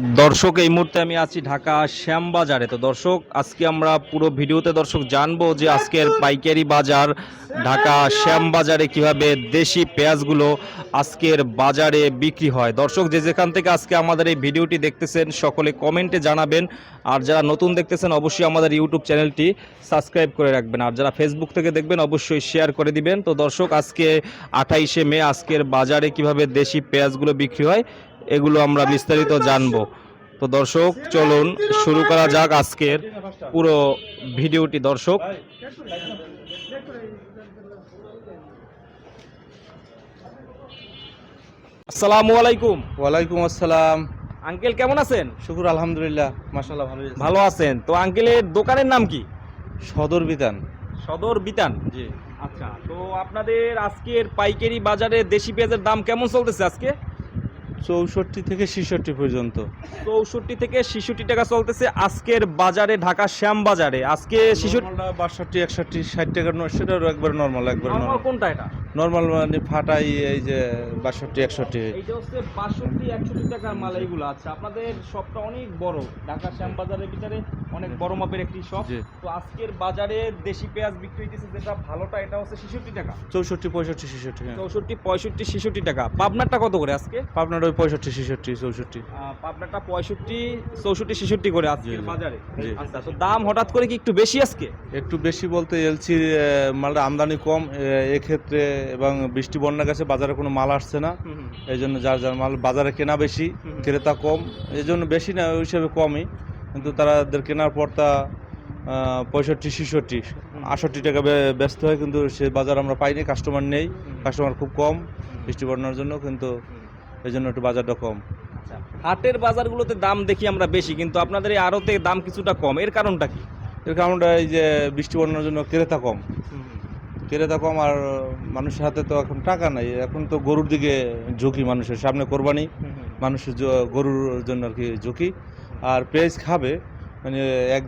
দর্শক, এই মুহূর্তে আমি আছি ঢাকা শ্যামবাজারে। তো দর্শক, আজকে আমরা পুরো ভিডিওতে দর্শক জানব যে আজকের পাইকারি বাজার ঢাকা শ্যামবাজারে কীভাবে দেশি পেঁয়াজগুলো আজকের বাজারে বিক্রি হয়। দর্শক, যে যেখান থেকে আজকে আমাদের এই ভিডিওটি দেখতেছেন, সকলে কমেন্টে জানাবেন। আর যারা নতুন দেখতেছেন, অবশ্যই আমাদের ইউটিউব চ্যানেলটি সাবস্ক্রাইব করে রাখবেন। আর যারা ফেসবুক থেকে দেখবেন, অবশ্যই শেয়ার করে দিবেন। তো দর্শক, আজকে আঠাইশে মে, আজকের বাজারে কীভাবে দেশি পেঁয়াজগুলো বিক্রি হয় এগুলো আমরা বিস্তারিত জানব। তো দর্শক চলুন শুরু করা যাক আজকের পুরো ভিডিওটি। দর্শক আসসালামু আলাইকুম। ওয়ালাইকুম আসসালাম। আঙ্কেল কেমন আছেন? শুকুর আলহামদুলিল্লাহ ভালো ভালো আছেন। তো আঙ্কেলের দোকানের নাম কি? সদর বিধান সদর বিতান? জি। আচ্ছা তো আপনাদের আজকের পাইকারি বাজারে দেশি পেঁয়াজের দাম কেমন চলতেছে আজকে? চৌষট্টি থেকে ছেষট্টি পর্যন্ত। চৌষট্টি থেকে ছেষট্টি টাকা চলতেছে আজকের বাজারে ঢাকা শ্যাম বাজারে। আজকে শিশুর বাষট্টি একষট্টি ষাট টাকার নয় সেটাও একবার নর্মাল একবার নর্মাল কোনটা এটা? নর্মাল মানে ফাটাই এই যে বাষট্টি একষট্টি। এইটা হচ্ছে বাষট্টি একষট্টি টাকার মাল এইগুলো আচ্ছা আপনাদের শপটা অনেক বড়। ঢাকা শ্যাম বাজারের ভিতরে অনেক বড় মাপের একটি শপ তো আজকের বাজারে দেশি পেঁয়াজ বিক্রি হইতেছে যেটা ভালোটা এটা হচ্ছে ছেষট্টি টাকা। চৌষট্টি পঁয়ষট্টি ছেষট্টি হ্যাঁ। চৌষট্টি পঁয়ষট্টি ছেষট্টি টাকা। পাবনারটা কত করে আজকে? আপনার ওই পঁয়ষট্টি ছেষট্টি চৌষট্টি। আহ, পাবনারটা পঁয়ষট্টি চৌষট্টি ছেষট্টি করে জি। বাজারে। আচ্ছা তো দাম হঠাৎ করে কি একটু বেশি আজকে? একটু বেশি বলতে এলসি মালটা আমদানি কম এক্ষেত্রে এবং বৃষ্টি বন্যা গেছে বাজারে কোনো মাল আসছে না। এই জন্য যার যার মাল বাজারে কেনা বেশি ক্রেতা কম এই জন্য বেশি না ওই হিসাবে কমই। কিন্তু তাদের কেনার পর তা পঁয়ষট্টি ছেষট্টি আষট্টি টাকা ব্যস্ত হয় কিন্তু সে বাজার আমরা পাইনি কাস্টমার নেই কাস্টমার খুব কম বৃষ্টি বন্যার জন্য কিন্তু এই জন্য একটু বাজারটা কম। আচ্ছা হাটের বাজারগুলোতে দাম দেখি আমরা বেশি কিন্তু আপনাদের এই আড়তে দাম কিছুটা কম। এর কারণটা কি? এর কারণটা এই যে বৃষ্টি বন্যার জন্য ক্রেতা কম। ক্রেতা কম আর মানুষের হাতে তো এখন টাকা নাই। এখন তো গরুর দিকে ঝুঁকি মানুষের সামনে কোরবানি মানুষের গরুর জন্য আর কি ঝুঁকি। আর পেঁয়াজ খাবে মানে এক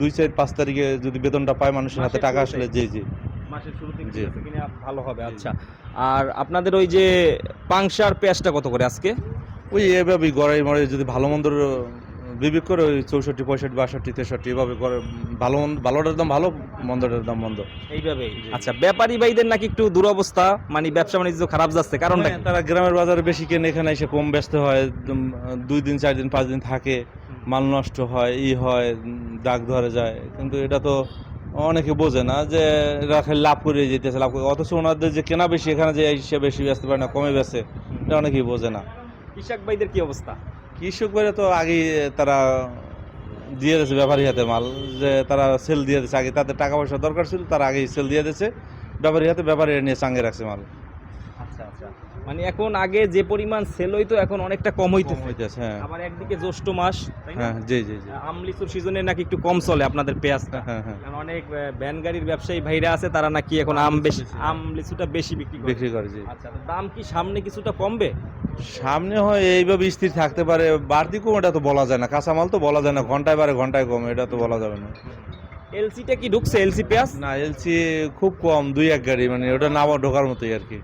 দুই চার পাঁচ তারিখে যদি বেতনটা পায় মানুষের হাতে টাকা আসলে জি জি। মাসের শুরুতে জি। কিছু কিনে ভালো হবে আচ্ছা। আর আপনাদের ওই যে পাংশার পেঁয়াজটা কত করে আজকে? ওই এভাবেই গড়াই মরে যদি ভালো মন্দর বিবেক করে ওই চৌষট্টি পঁয়ষট্টি বাষট্টি তেষট্টি এভাবে করে ভালো মন্দ ভালোটার দাম ভালো মন্দটার দাম মন্দ। এইভাবেই। আচ্ছা ব্যাপারী ভাইদের নাকি একটু দুরবস্থা মানে ব্যবসা বাণিজ্য খারাপ যাচ্ছে কারণটা হ্যাঁ, তারা গ্রামের বাজারে বেশি কেনে এখানে এসে কম ব্যস্ত হয় দুই দিন চার দিন পাঁচ দিন থাকে মাল নষ্ট হয় ই হয় উম, দাগ ধরে যায় কিন্তু এটা তো অনেকে বোঝে না যে লাভ করে যেতেছে লাভ করে। অথচ ওনাদের যে কেনা বেশি এখানে যে সে বেশি ব্যস্ত পারে না কমে বেছে এটা অনেকেই বোঝে না। কৃষক ভাইদের কি অবস্থা? কৃষক ভাইরা তো আগে তারা দিয়ে দিয়েছে ব্যাপারী হাতে মাল যে তারা সেল দিয়ে দিচ্ছে আগে তাদের টাকা পয়সা দরকার ছিল তারা আগেই সেল দিয়ে দিচ্ছে ব্যাপারী হাতে ব্যাপারী নিয়ে চাঙ্গে রাখছে মাল। মানে এখন আগে যে পরিমাণ সেল হইতো এখন অনেকটা কম হইতেছে। হ্যাঁ। আবার একদিকে জ্যৈষ্ঠ মাস তাই না? হ্যাঁ জি জি জি। আমলিচুর সিজনে নাকি একটু কম চলে আপনাদের পেঁয়াজটা। হ্যাঁ হ্যাঁ। কারণ অনেক ভ্যান গাড়ির ব্যবসায়ী ভাইরা আছে তারা নাকি এখন আম বেশি আম লিচুটা বেশি বিক্রি করে। বিক্রি করে জি। আচ্ছা দাম কি সামনে কিছুটা কমবে? সামনে হয় এইভাবে স্থির থাকতে পারে বাড়তি কম এটা তো বলা যায় না। কাঁচামাল তো বলা যায় না ঘন্টায় বারে ঘন্টায় কম এটা তো বলা যাবে না। এলসিটা কি ঢুকছে? এলসি পেঁয়াজ? না এলসি খুব কম দুই এক গাড়ি মানে ওটা নামা ঢোকার মতোই আর কি।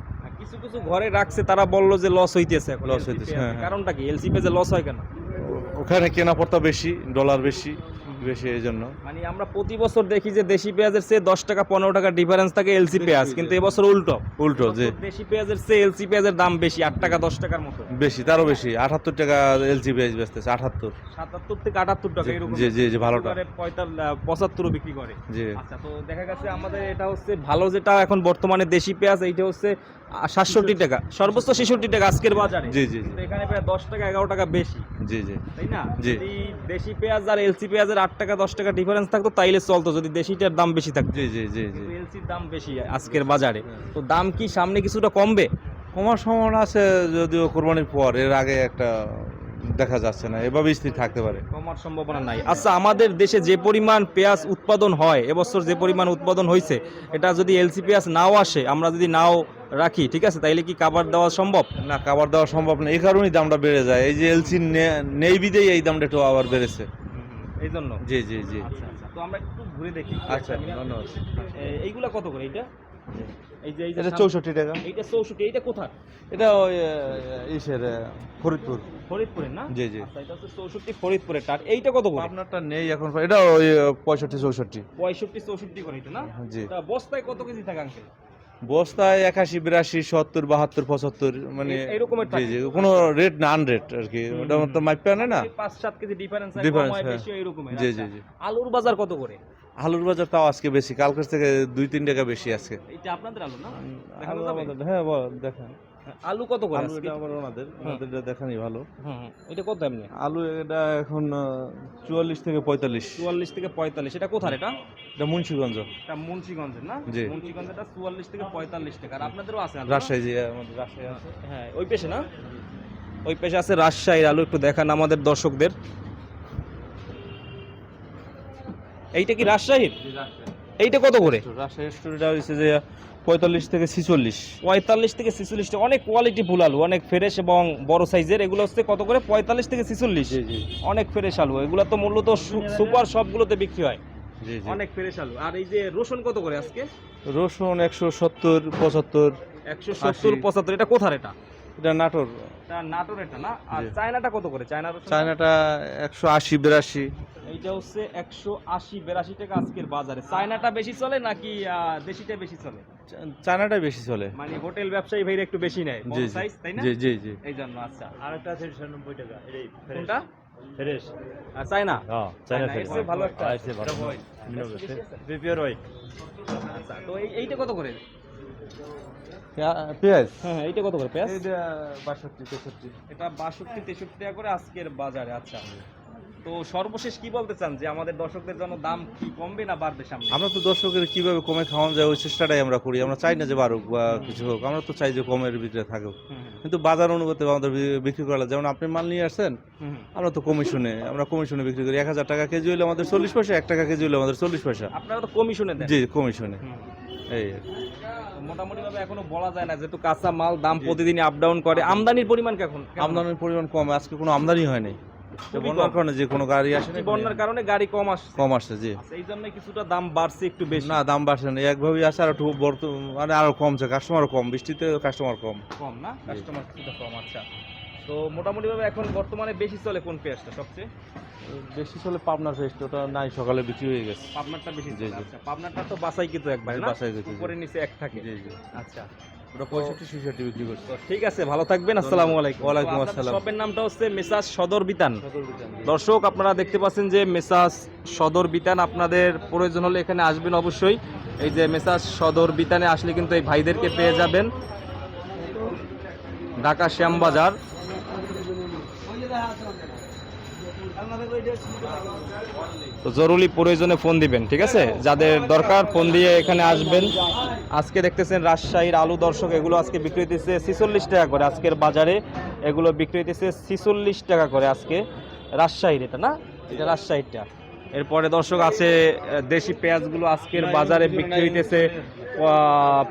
কিছু ঘরে রাখছে তারা বলল যে লস হইতেছে লস হইতেছে। হ্যাঁ, হ্যাঁ। কারণটা কি এলসি যে লস হয় কেন ওখানে কেনা পড়তা বেশি ডলার বেশি বেশি এই জন্য। মানে আমরা প্রতি বছর দেখি যে দেশি পেঁয়াজের চেয়ে দশ টাকা পনেরো টাকা ডিফারেন্স থাকে এলসি পেঁয়াজ। কিন্তু এবছর উল্টো। উল্টো যে দেশি পেঁয়াজের চেয়ে এলসি পেঁয়াজের দাম বেশি আট টাকা দশ টাকার মতো। বেশি তারও বেশি। আটাত্তর টাকা এলসি পেঁয়াজ বেচতেছে আটাত্তর। সাতাত্তর থেকে আটাত্তর টাকা এরকম জি জি জি ভালোটা। পঁচাত্তরও বিক্রি করে। জি। আচ্ছা তো দেখা গেছে আমাদের এটা হচ্ছে ভালো যেটা এখন বর্তমানে দেশি পেঁয়াজ এইটা হচ্ছে সাতষট্টি টাকা। সর্বোচ্চ ছেষট্টি টাকা আজকের বাজারে। জি জি এখানে প্রায় দশ টাকা এগারো টাকা বেশি। জি জি। তাই না? জি। দেশি পেঁয়াজ আর এলসি পেঁয়াজের আট টাকা দশ টাকা ডিফারেন্স থাকতো তাইলে চলতো যদি দেশিটার দাম বেশি থাকতো। জি জি জি জি। এলসির দাম বেশি আজকের বাজারে। তো দাম কি সামনে কিছুটা কমবে? কমার সম্ভাবনা আছে যদিও কোরবানির পর এর আগে একটা দেখা যাচ্ছে না এভাবে স্থির থাকতে পারে। কমার সম্ভাবনা নাই। আচ্ছা আমাদের দেশে যে পরিমাণ পেঁয়াজ উৎপাদন হয় এবছর যে পরিমাণ উৎপাদন হয়েছে এটা যদি এলসি পেঁয়াজ নাও আসে আমরা যদি নাও রাখি ঠিক আছে? তাইলে কি কাবার দেওয়া সম্ভব? না খাবার দেওয়া সম্ভব না এই কারণেই দামটা বেড়ে যায়। এই যে এলসি নেই বিদেই এই দামটা একটু আবার বেড়েছে। এই জন্য জি জি জি। আচ্ছা আচ্ছা। তো আমরা একটু ঘুরে দেখি। আচ্ছা ধন্যবাদ। এইগুলা কত করে এইটা? এই যে চৌষট্টি টাকা। এইটা চৌষট্টি এইটা কোথায়? এটা ওই ইসের ফরিদপুর। ফরিদপুরের না? জি, জি। আচ্ছা এটা হচ্ছে চৌষট্টি টার এইটা কত করে? আপনারটা নেই এখন এটা ওই পঁয়ষট্টি চৌষট্টি। পঁয়ষট্টি চৌষট্টি করে এটা না? জি। তা বস্তায় কত কেজি থাকে আঙ্কেল? বস্তায় একাশি বিরাশি সত্তর বাহাত্তর পঁচাত্তর মানে এ- এরকমের জি জি কোনো রেট না আনরেট আর কি ওটা তো মাইপে আনে না? পাঁচ সাত কেজি ডিফারেন্স ডিফারেন্স হ্যাঁ। এরকমের জি আচ্ছা। জি জি। আলুর বাজার কত করে? আলুর বাজার তাও আজকে বেশি কালকের থেকে দুই তিন টাকা বেশি আজকে। এটা আপনাদের আলু না? হ্যাঁ বল, দেখান। আলু কত করে আলু এটা আবার ওনাদের। ওনাদের এটা দেখানি ভালো। হুম। এটা কত এমনি? আলু এটা এখন চুয়াল্লিশ থেকে পঁয়তাল্লিশ। চুয়াল্লিশ থেকে পঁয়তাল্লিশ। এটা কোথায় এটা? এটা মুন্সিগঞ্জ। এটা মুন্সিগঞ্জের না? জি। মুন্সিগঞ্জের চুয়াল্লিশ থেকে পঁয়তাল্লিশ টাকা। আর আপনাদেরও আছে রাজশাহী জি আমাদের রাজশাহী আছে। হ্যাঁ ওই পেশে না? ওই পেশে আছে রাজশাহীর আলু। একটু দেখান আমাদের দর্শকদের। এইটা কি রাজশাহীর? এইটা কত করে? রাজশাহী স্টোরিটা হচ্ছে যে পঁয়তাল্লিশ থেকে ছিচল্লিশ। পঁয়তাল্লিশ থেকে ছিচল্লিশ টাকা অনেক কোয়ালিটি ফুল আলু অনেক ফ্রেশ এবং বড় সাইজের এগুলো হচ্ছে কত করে? পঁয়তাল্লিশ থেকে ছিচল্লিশ। অনেক ফ্রেশ আলু। এগুলো তো মূলত সুপার সবগুলোতে বিক্রি হয়। অনেক ফ্রেশ আলু। আর এই যে রসুন কত করে আজকে? রসুন একশো সত্তর পঁচাত্তর একশো সত্তর। পঁচাত্তর এটা কোথার এটা? এটা নাটোর। নাটোর এটা না? আর চায়নাটা কত করে? চায়না চায়নাটা একশো আশি বিরাশি। এইটা হচ্ছে একশো আশি বিরাশি টাকা আজকের বাজারে। চায়নাটা বেশি চলে নাকি দেশিটা বেশি চলে? চায়নাটাই বেশি চলে। মানে হোটেল ব্যবসায়ী ভাইরা একটু বেশি নেয়। জি সাইজ তাই না? জি জি জি। এই জন্য আচ্ছা। আর একটা আছে নিরানব্বই টাকা। এটাই কোনটা? ফ্রেশ আর চায়না? হ্যাঁ চায়না এর ভালো একটা চেয়ে ভালো। আছে? PPR Y. আচ্ছা তো এইটা কত করে? পেঁয়াজ। হ্যাঁ এইটা কত করে পেঁয়াজ? এটা বাষট্টি তেষট্টি। এটা বাষট্টি তেষট্টি টাকা করে আজকের বাজারে আচ্ছা। তো সর্বশেষ কি বলতে চান যে আমাদের দর্শকদের জন্য দাম কি কমবে না বাড়বে সামনে? আমরা তো দর্শকের কীভাবে কমে খাওয়ানো যায় ওই চেষ্টাটাই আমরা করি। আমরা চাই না যে বাড়ুক বা কিছু হোক আমরা তো চাই যে কমের ভিতরে থাকুক। কিন্তু বাজার অনুগত আমাদের বিক্রি করা যেমন আপনি মাল নিয়ে আসছেন। আমরা তো কমিশনে আমরা কমিশনে বিক্রি করি। এক হাজার টাকা কেজি হলে আমাদের চল্লিশ পয়সা এক টাকা কেজি হলে আমাদের চল্লিশ পয়সা। আপনারা তো কমিশনে দেন। জি কমিশনে। এই আর কি। মোটামুটি ভাবে এখনও বলা যায় না যেহেতু কাঁচা মাল দাম প্রতিদিনই আপ ডাউন করে। আমদানির পরিমাণ কেমন? আমদানির পরিমাণ কম আজকে কোনো আমদানি হয়নি। বন্যার কারণে যে কোনো গাড়ি আসে বন্যার কারণে গাড়ি কম আসছে। কম আসছে জি। আচ্ছা, এই জন্য কিছুটা দাম বাড়ছে একটু বেশি। না দাম বাড়ছে না। একভাবেই আসে আর একটু মানে আরও কমছে। কাস্টমার কম বৃষ্টিতে কাস্টমার কম। কম না? কাস্টমার কিছুটা কম আচ্ছা। তো মোটামুটি ভাবে এখন বর্তমানে বেশি চলে কোন পেঁয়াজটা সবচেয়ে? বেশি চলে পাবনার ফেস্ট ওটা নাই সকালে বিক্রি হয়ে গেছে। পাবনারটা বেশি জি, চলে আচ্ছা পাবনারটা তো বাসাই কিন্তু একবার না? বাছাই করতে, জি। উপরে নিচে এক থাকে। জি জি। আচ্ছা। ঠিক আছে ভালো থাকবেন আসসালামু আলাইকুম। ওয়ালাইকুম আসসালাম। শপের নামটা হচ্ছে মেসাজ সদর বিতান। দর্শক আপনারা দেখতে পাচ্ছেন যে মেসাজ সদর বিতান আপনাদের প্রয়োজন হলে এখানে আসবেন অবশ্যই। এই যে মেসাজ সদর বিতানে আসলে কিন্তু এই ভাইদেরকে পেয়ে যাবেন। ঢাকা শ্যামবাজার তো জরুরি প্রয়োজনে ফোন দিবেন, ঠিক আছে? যাদের দরকার ফোন দিয়ে এখানে আসবেন। আজকে দেখতেছেন রাজশাহীর আলু দর্শক, এগুলো আজকে বিক্রি হইতেছে ছিচল্লিশ টাকা করে। আজকের বাজারে এগুলো বিক্রি হইতেছে ছিচল্লিশ টাকা করে আজকে। রাজশাহীর এটা, না? এটা রাজশাহীরটা। এরপরে দর্শক আছে, দেশি পেঁয়াজগুলো আজকের বাজারে বিক্রি হইতেছে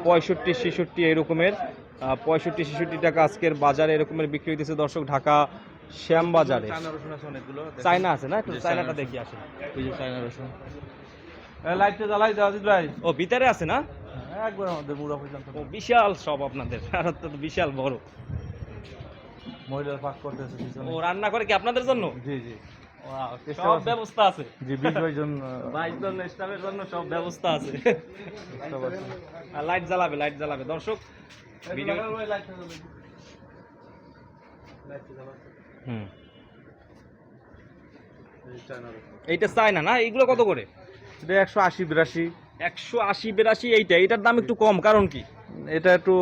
পঁয়ষট্টি, ছেষট্টি এরকমের। পঁয়ষট্টি, ছেষট্টি টাকা আজকের বাজারে এরকমের বিক্রি হইতেছে দর্শক, ঢাকা শ্যামবাজারে চায়না আছে চায়না আছে না? একটু চায়নাটা দেখি আসেন। ওই যে চায়না রসুন। লাইটটা জ্বালাই দাও আজিজ ভাই। ও ভিতরে আছে না? একবার আমাদের মুড়া পর্যন্ত। ও বিশাল সব আপনাদের। আর তো বিশাল বড়। মহিলার পাক করতেছে পিছনে। ও রান্না করে কি আপনাদের জন্য? জি জি। সব ব্যবস্থা আছে। জি বিশ বাইশ জন বাইশ জন স্টাফের জন্য সব ব্যবস্থা আছে। আর লাইট জ্বালাবে লাইট জ্বালাবে। দর্শক ভিডিও হুম। এইটা চাই না? এইগুলো কত করে? এটা একশো আশি বিরাশি। একশো আশি বিরাশি এইটা। এটার দাম একটু কম কারণ কি? এটা একটু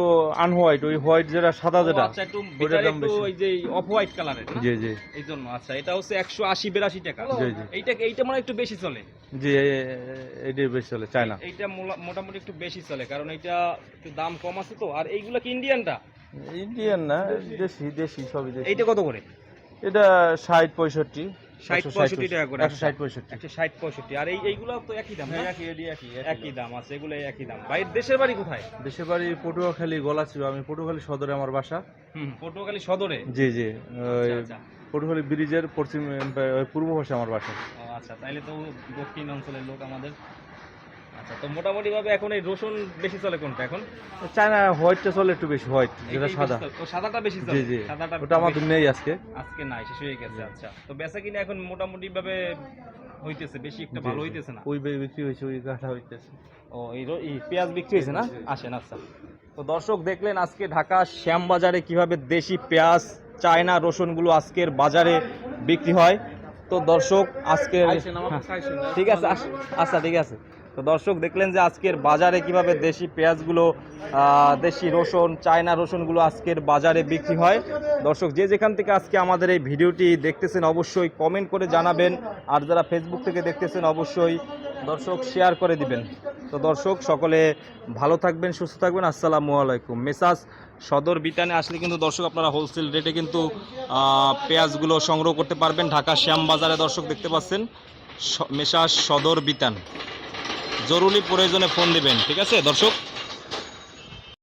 আনহোয়াইট ওই হোয়াইট যেটা সাদা যেটা আচ্ছা একটু ভিতরে একটু বেশি। ওই যে অফ হোয়াইট কালারের জি জি। এই জন্য আচ্ছা এটা হচ্ছে একশো আশি বিরাশি টাকা। জি, জি। এইটা এইটা মানে একটু বেশি চলে। জি এটাই বেশি চলে চায়না। এইটা মোটামুটি একটু বেশি চলে কারণ এইটা একটু দাম কম আছে তো। আর এইগুলা কি ইন্ডিয়ানটা ইন্ডিয়ান না দেশি দেশি সবই দেশি। এইটা কত করে? এটা ষাট পঁয়ষট্টি ষাট পঁয়ষট্টি টাকা করে একশো ষাট পঁয়ষট্টি। একশো ষাট পঁয়ষট্টি। আর এই এইগুলো তো একই দাম একই একই একই দাম। আছে এগুলো একই দাম। ভাই দেশের বাড়ি কোথায়? দেশের বাড়ি পটুয়াখালী গলাচিবা আমি পটুয়াখালী সদরে আমার বাসা। হুম পটুয়াখালী সদরে? জি জি ওই আচ্ছা, আচ্ছা। পটুয়াখালী ব্রিজের পশ্চিম পূর্ব পাশে আমার বাসা। আচ্ছা তাইলে তো দক্ষিণ অঞ্চলের লোক আমাদের। আচ্ছা তো মোটামুটি ভাবে এখন এই রসুন বেশি চলে কোনটা এখন? চায়না হোয়াইটটা চলে একটু বেশি হোয়াইট যেটা সাদা। ও সাদাটা বেশি চলে? জি জি সাদাটা ওটা আমাদের নেই আজকে। আজকে নাই শেষ হয়ে গেছে আচ্ছা। তো বেচা কিনা এখন মোটামুটি ভাবে হইতেছে বেশি একটা ভালো হইতেছে না? ওই বিক্রি হয়েছে ওই গাঁঠা হইতেছে। ও এই পেঁয়াজ বিক্রি হয়েছে না? আসেন আচ্ছা। তো দর্শক দেখলেন আজকে ঢাকা শ্যামবাজারে কীভাবে দেশি পেঁয়াজ চায়না রসুনগুলো আজকের বাজারে বিক্রি হয়। তো দর্শক আজকের হ্যাঁ, ঠিক আছে আচ্ছা ঠিক আছে। তো দর্শক, দেখলেন যে আজকের বাজারে কীভাবে দেশি পেঁয়াজগুলো দেশি রসুন, চায়না রসুনগুলো আজকের বাজারে বিক্রি হয়। দর্শক, যে যেখান থেকে আজকে আমাদের এই ভিডিওটি দেখতেছেন, অবশ্যই কমেন্ট করে জানাবেন। আর যারা ফেসবুক থেকে দেখতেছেন, অবশ্যই দর্শক শেয়ার করে দিবেন। তো দর্শক, সকলে ভালো থাকবেন, সুস্থ থাকবেন। আসসালামু আলাইকুম। মেসাজ সদর বিতানে আসলে কিন্তু দর্শক, আপনারা হোলসেল রেটে কিন্তু পেঁয়াজগুলো সংগ্রহ করতে পারবেন। ঢাকা শ্যামবাজারে দর্শক দেখতে পাচ্ছেন মেসাজ সদর বিতান। জরুরি প্রয়োজনে ফোন দিবেন ঠিক আছে দর্শক?